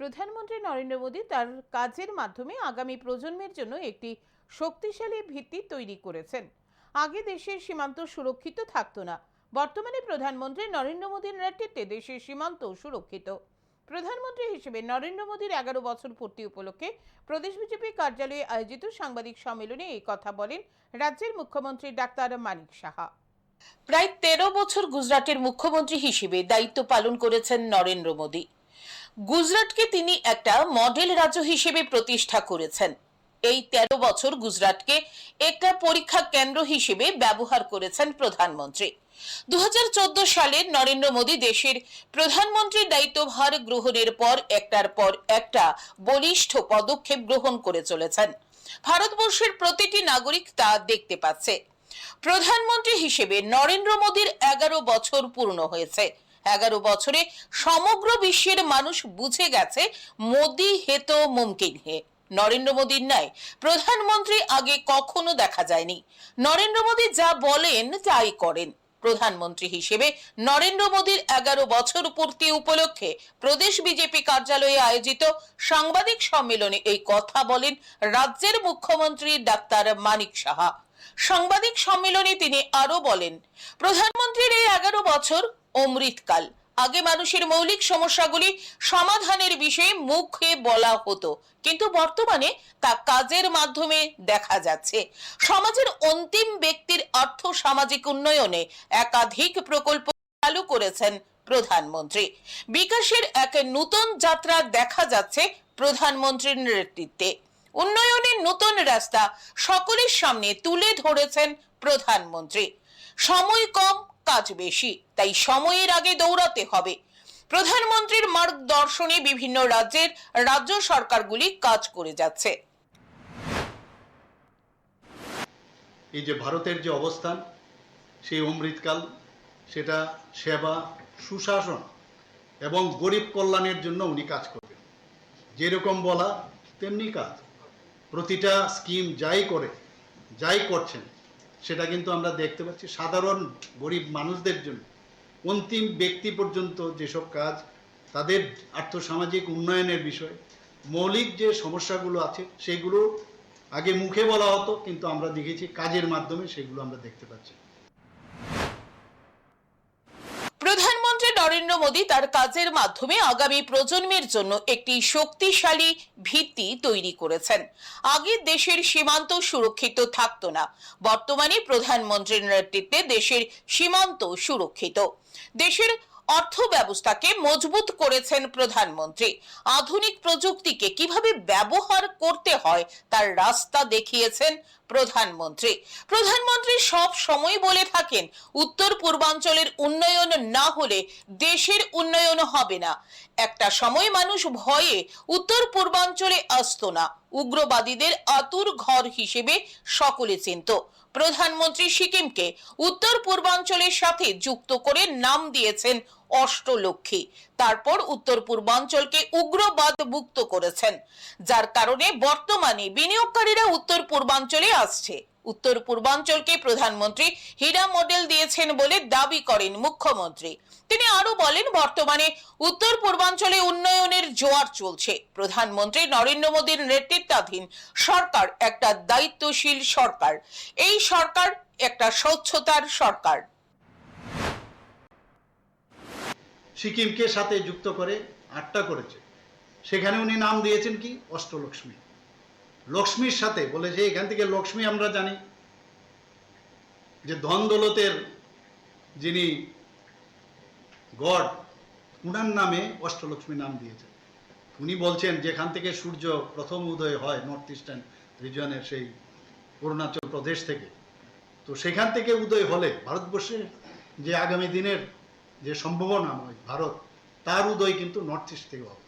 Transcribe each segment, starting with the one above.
প্রধানমন্ত্রী নরেন্দ্র মোদী তার কাজের মাধ্যমে আগামী প্রজন্মের জন্য একটি শক্তিশালী ভিত্তি তৈরি করেছেন। আগে দেশের সীমান্ত সুরক্ষিত থাকতো না। বর্তমানে প্রধানমন্ত্রী নরেন্দ্র মোদীর নেতৃত্বে দেশের সীমান্ত সুরক্ষিত। প্রধানমন্ত্রী হিসেবে নরেন্দ্র মোদীর এগারো বছর পূর্তি উপলক্ষে প্রদেশ বিজেপি কার্যালয়ে আয়োজিত সাংবাদিক সম্মেলনে এই কথা বলেন রাজ্যের মুখ্যমন্ত্রী ডাক্তার মানিক সাহা। প্রায় তেরো বছর গুজরাটের মুখ্যমন্ত্রী হিসেবে দায়িত্ব পালন করেছেন নরেন্দ্র মোদী। গুজরাটকে তিনি একটা মডেল রাজ্য হিসেবে প্রতিষ্ঠা করেছেন। এই তেরো বছর গুজরাটকে একটা পরীক্ষা কেন্দ্র হিসেবে ব্যবহার করেছেন প্রধানমন্ত্রী। দু সালে নরেন্দ্র মোদী দেশের প্রধানমন্ত্রীর দায়িত্বভার গ্রহণের পর একটার পর একটা বলিষ্ঠ পদক্ষেপ গ্রহণ করে চলেছেন। ভারতবর্ষের প্রতিটি নাগরিক তা দেখতে পাচ্ছে। প্রধানমন্ত্রী হিসেবে নরেন্দ্র মোদীর এগারো বছর পূর্ণ হয়েছে। এগারো বছরে সমগ্র বিশ্বের মানুষ বুঝে গেছে মোদি হেতো মুমকিন হে। নরেন্দ্র মোদীর ন্যায় প্রধানমন্ত্রী আগে কখনো দেখা যায়নি। নরেন্দ্র মোদী যা বলেন তাই করেন। প্রধানমন্ত্রী হিসেবে নরেন্দ্র মোদীর এগারো বছর পূর্তি উপলক্ষে প্রদেশ বিজেপি কার্যালয়ে আয়োজিত সাংবাদিক সম্মেলনে এই কথা বলেন রাজ্যের মুখ্যমন্ত্রী ডাক্তার মানিক সাহা। সাংবাদিক সম্মেলনে তিনি আরও বলেন, প্রধানমন্ত্রীর এই এগারো বছর অমৃতকাল আগে মানুষের মৌলিক সমস্যাগুলি সমাধানের বিষয়ে মুখে বলা হতো, কিন্তু বর্তমানে তা কাজের মাধ্যমে দেখা যাচ্ছে। সমাজের অন্তিম ব্যক্তির অর্থ সামাজিক উন্নয়নে একাধিক প্রকল্প চালু করেছেন প্রধানমন্ত্রী। বিকাশের এক নতুন যাত্রা দেখা যাচ্ছে প্রধানমন্ত্রীর নেতৃত্বে। উন্নয়নের নতুন রাস্তা সকলের সামনে তুলে ধরেছেন প্রধানমন্ত্রী। সময় কম কাজ বেশি, তাই সময়ের আগে দৌড়াতে হবে। প্রধানমন্ত্রীর মার্গদর্শনে বিভিন্ন রাজ্যের রাজ্য সরকারগুলি কাজ করে যাচ্ছে। এই যে ভারতের যে অবস্থান, সেই অমৃতকাল, সেটা সেবা, সুশাসন এবং গরিব কল্যাণের জন্য উনি কাজ করবেন। যেরকম বলা, তেমনি কাজ। প্রতিটা স্কিম যাই করে, যাই করছেন সেটা কিন্তু আমরা দেখতে পাচ্ছি। সাধারণ গরিব মানুষদের জন্য। অন্তিম ব্যক্তি পর্যন্ত যেসব কাজ, তাদের আর্থসামাজিক উন্নয়নের বিষয়, মৌলিক যে সমস্যাগুলো আছে, সেগুলো আগে মুখে বলা হতো, কিন্তু আমরা দেখেছি কাজের মাধ্যমে সেগুলো আমরা দেখতে পাচ্ছি প্রধানমন্ত্রী নরেন্দ্র মোদী তার কাজের মাধ্যমে আগামী প্রজন্মের জন্য একটি শক্তিশালী ভিত্তি তৈরি করেছেন। আগে দেশের সীমান্ত সুরক্ষিত থাকতো না। বর্তমানে প্রধানমন্ত্রীর নেতৃত্বে দেশের সীমান্ত সুরক্ষিত। দেশের অর্থ ব্যবস্থাকে মজবুত করেছেন প্রধানমন্ত্রী। আধুনিক প্রযুক্তিকে কীভাবে ব্যবহার করতে হয় তার রাস্তা দেখিয়েছেন প্রধানমন্ত্রী। প্রধানমন্ত্রী সব সময় বলে থাকেন, উত্তর পূর্বাঞ্চলের উন্নয়ন না হলে দেশের উন্নয়ন হবে না। একটা সময় মানুষ ভয়ে উত্তর পূর্বাঞ্চলে আসতো না। উগ্রবাদীদের আতুর ঘর হিসেবে সকলে চিনত। প্রধানমন্ত্রী সিকিমকে উত্তর পূর্বাঞ্চলের সাথে যুক্ত করে নাম দিয়েছেন অষ্টলক্ষ্মী। তারপর উত্তর পূর্বাঞ্চলকে উগ্রবাদ মুক্ত করেছেন, যার কারণে বর্তমানে বিনিয়োগকারীরা উত্তর পূর্বাঞ্চলে আসছে। উত্তর পূর্বাঞ্চলকে প্রধানমন্ত্রী হীরা মডেল দিয়েছেন বলে দাবি করেন মুখ্যমন্ত্রী। তিনি আরও বলেন, বর্তমানে উত্তর পূর্বাঞ্চলে উন্নয়নের জোয়ার চলছে। প্রধানমন্ত্রী নরেন্দ্র মোদীর নেতৃত্বাধীন সরকার একটা দায়িত্বশীল সরকার। এই সরকার একটা স্বচ্ছতার সরকার। সিকিমকে সাথে যুক্ত করে আটটা করেছে। সেখানে উনি নাম দিয়েছেন কি? অষ্টলক্ষ্মী। লক্ষ্মীর সাথে বলেছে এখান থেকে লক্ষ্মী আমরা জানি। যে ধন দৌলতের যিনি গড, উনার নামে অষ্টলক্ষ্মী নাম দিয়েছেন উনি বলছেন, যেখান থেকে সূর্য প্রথম উদয় হয়, নর্থ ইস্টার্ন রিজনের সেই অরুণাচল প্রদেশ থেকে, তো সেখান থেকে উদয় হলে ভারতবর্ষের যে আগামী দিনের যে সম্ভাবনাময় ভারত, তার উদয় কিন্তু নর্থ ইস্ট থেকে হবে।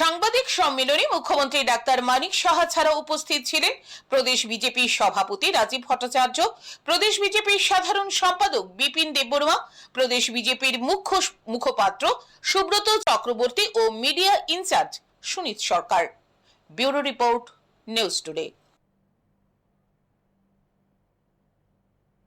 সাংবাদিক সম্মেলনে মুখ্যমন্ত্রী ডাক্তার মানিক সাহা ছাড়া উপস্থিত ছিলেন প্রদেশ বিজেপির সভাপতি রাজীব ভট্টাচার্য, প্রদেশ বিজেপির সাধারণ সম্পাদক বিপিন দেববর্মা, প্রদেশ বিজেপির মুখ্য মুখপাত্র সুব্রত চক্রবর্তী ও media in charge Sunit Sarkar. Bureau report, news today.